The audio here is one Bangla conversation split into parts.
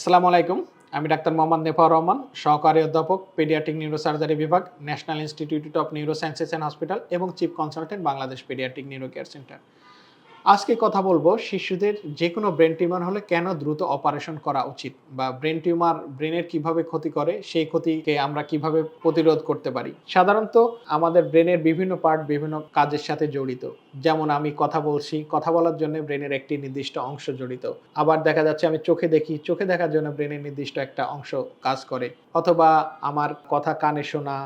আসসালামু আলাইকুম। আমি ডাক্তার মোহাম্মদ নেফা রহমান, সহকারী অধ্যাপক, পেডিয়াট্রিক নিউরোসার্জারি বিভাগ, national institute of neurosciences and hospital এবং chief consultant Bangladesh paediatric neuro care centre. আজকে কথা বলব শিশুদের যে কোনো ব্রেন টিউমার হলে কেন দ্রুত অপারেশন করা উচিত বা ব্রেন টিউমার ব্রেনের কীভাবে ক্ষতি করে, সেই ক্ষতিকে আমরা কীভাবে প্রতিরোধ করতে পারি? সাধারণত আমাদের ব্রেনের বিভিন্ন পার্ট বিভিন্ন কাজের সাথে জড়িত। যেমন আমি কথা বলছি, কথা বলার জন্য ব্রেনের একটি নির্দিষ্ট অংশ জড়িত। আবার দেখা যাচ্ছে আমি চোখে দেখি, চোখে দেখার জন্য ব্রেনের নির্দিষ্ট একটা অংশ কাজ করে। অথবা আমার কথা কানে শোনা,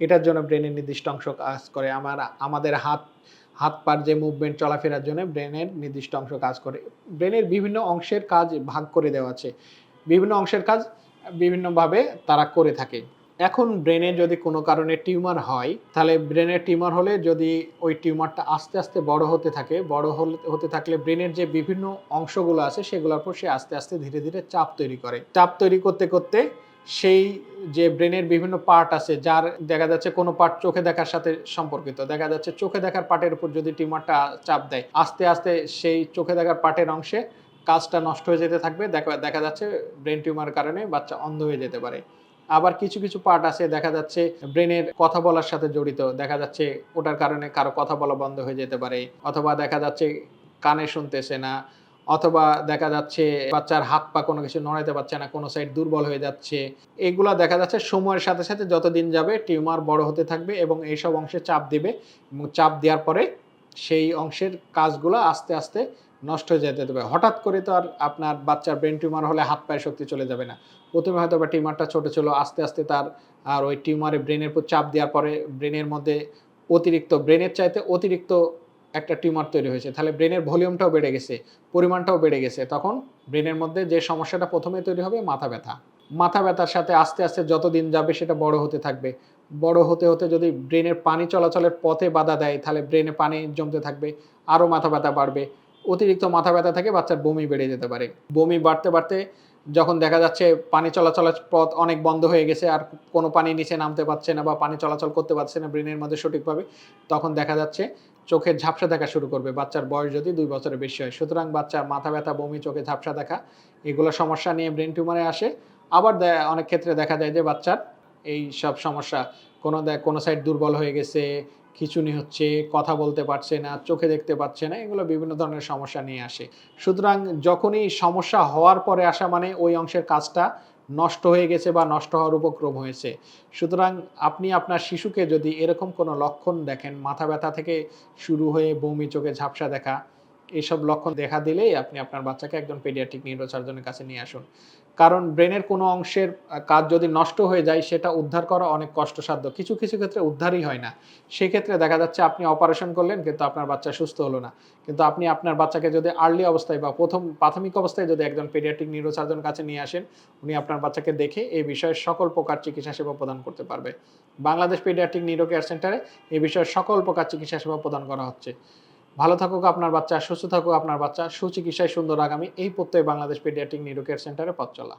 এটার জন্য ব্রেনের নির্দিষ্ট অংশ কাজ করে। আমার, আমাদের হাত হাত পার যে মুভমেন্ট চলাফেরার জন্য ব্রেনের নির্দিষ্ট অংশ কাজ করে। ব্রেনের বিভিন্ন অংশের কাজ ভাগ করে দেওয়া আছে। বিভিন্ন অংশের কাজ বিভিন্নভাবে তারা করে থাকে। এখন ব্রেনে যদি কোনো কারণে টিউমার হয়, তাহলে ব্রেনের টিউমার হলে যদি ওই টিউমারটা আস্তে আস্তে বড় হতে থাকে, বড় হতে থাকলে ব্রেনের যে বিভিন্ন অংশগুলো আছে, সেগুলোর উপর সে আস্তে আস্তে ধীরে ধীরে চাপ তৈরি করে। চাপ তৈরি করতে করতে সেই যে ব্রেনের বিভিন্ন পার্ট আছে, যার দেখা যাচ্ছে কোনো পার্ট চোখে দেখার সাথে সম্পর্কিত। দেখা যাচ্ছে চোখে দেখার পার্টের উপর যদি টিউমারটা চাপ দেয়, আস্তে আস্তে সেই চোখে দেখার পার্টের অংশে কাজটা নষ্ট হয়ে যেতে থাকবে। দেখা দেখা যাচ্ছে ব্রেন টিউমার কারণে বাচ্চা অন্ধ হয়ে যেতে পারে। আবার কিছু কিছু পার্ট আছে, দেখা যাচ্ছে ব্রেনের কথা বলার সাথে জড়িত। দেখা যাচ্ছে ওটার কারণে কারও কথা বলা বন্ধ হয়ে যেতে পারে, অথবা দেখা যাচ্ছে কানে শুনতেছে না অথবা দেখা যাচ্ছে বাচ্চার হাত পা কোনো কিছু নড়াইতে পারছে না, কোনো সাইড দুর্বল হয়ে যাচ্ছে। এগুলা দেখা যাচ্ছে সময়ের সাথে সাথে যত দিন যাবে টিউমার বড় হতে থাকবে এবং এইসব অংশে চাপ দিবে এবং চাপ দেওয়ার পরে সেই অংশের কাজগুলো আস্তে আস্তে নষ্ট হয়ে যেতে দেবে হঠাৎ করে তো আর আপনার বাচ্চার ব্রেন টিউমার হলে হাত পায়ের শক্তি চলে যাবে না। প্রথমে হয়তো বা টিউমারটা ছোটো ছিল, আস্তে আস্তে তার আর ওই টিউমারে ব্রেনের উপর চাপ দেওয়ার পরে ব্রেনের মধ্যে অতিরিক্ত ব্রেনের চাইতে অতিরিক্ত একটা টিউমার তৈরি হয়েছে। তাহলে ব্রেনের ভলিউমটাও বেড়ে গেছে, পরিমাণটাও বেড়ে গেছে। তখন ব্রেনের মধ্যে যে সমস্যাটা প্রথমে তৈরি হবে, মাথা ব্যথা। মাথা ব্যথার সাথে আস্তে আস্তে যত দিন যাবে সেটা বড় হতে থাকবে। বড় হতে হতে যদি ব্রেনের পানি চলাচলের পথে বাধা দেয়, তাহলে ব্রেনে পানি জমতে থাকবে আরও মাথা ব্যথা বাড়বে। অতিরিক্ত মাথা ব্যথা থেকে বাচ্চার বমি বেড়ে যেতে পারে। বমি বাড়তে বাড়তে যখন দেখা যাচ্ছে পানি চলাচলের পথ অনেক বন্ধ হয়ে গেছে আর কোনো পানি নিচে নামতে পারছে না বা পানি চলাচল করতে পারছে না ব্রেনের মধ্যে সঠিকভাবে, তখন দেখা যাচ্ছে চোখের ঝাপসা দেখা শুরু করবে। বাচ্চার বয়স যদি দুই বছরের বেশি হয়, সুতরাং বাচ্চার মাথা ব্যথা বমি, চোখে ঝাপসা দেখা, এগুলো সমস্যা নিয়ে ব্রেন টিউমারে আসে। আবার অনেক ক্ষেত্রে দেখা যায় যে বাচ্চার এই সব সমস্যা, কোনো কোনো সাইড দুর্বল হয়ে গেছে, খিচুনি হচ্ছে, কথা বলতে পারছে না, চোখে দেখতে পাচ্ছে না, এগুলো বিভিন্ন ধরনের সমস্যা নিয়ে আসে। সুতরাং যখনই সমস্যা হওয়ার পরে আসা মানে ওই অংশের কাজটা নষ্ট হয়ে গেছে বা নষ্ট হওয়ার উপক্রম হয়েছে। সুতরাং আপনি আপনার শিশুকে যদি এরকম কোনো লক্ষণ দেখেন, মাথা ব্যথা থেকে শুরু হয়ে বমি, চোখে ঝাপসা দেখা এইসব লক্ষণ দেখা দিলেই আপনি আপনার বাচ্চাকে একজন পেডিয়াট্রিক নিউরোসার্জনের কাছে নিয়ে আসুন। কারণ ব্রেনের কোনো অংশের কাজ যদি নষ্ট হয়ে যায়, সেটা উদ্ধার করা অনেক কষ্টসাধ্য। কিছু কিছু ক্ষেত্রে উদ্ধারই হয় না। সেক্ষেত্রে দেখা যাচ্ছে আপনি অপারেশন করলেন, কিন্তু আপনার বাচ্চা সুস্থ হলো না। কিন্তু আপনি আপনার বাচ্চাকে যদি আর্লি অবস্থায় বা প্রথম, প্রাথমিক অবস্থায় যদি একজন পেডিয়াট্রিক নিউরোসার্জনের কাছে নিয়ে আসেন, উনি আপনার বাচ্চাকে দেখে এই বিষয়ে সকল প্রকার চিকিৎসা সেবা প্রদান করতে পারবে। বাংলাদেশ পেডিয়াট্রিক নিউরো কেয়ার সেন্টারে এই বিষয়ে সকল প্রকার চিকিৎসা সেবা প্রদান করা হচ্ছে। ভালো থাকুক, আপনার বাচ্চা সুস্থ থাকুক, আপনার বাচ্চা সুচিকিৎসায় সুন্দর। আগামী এই প্রত্যয় বাংলাদেশ পেডিয়াট্রিক নিউরো সেন্টারে পথ চলা।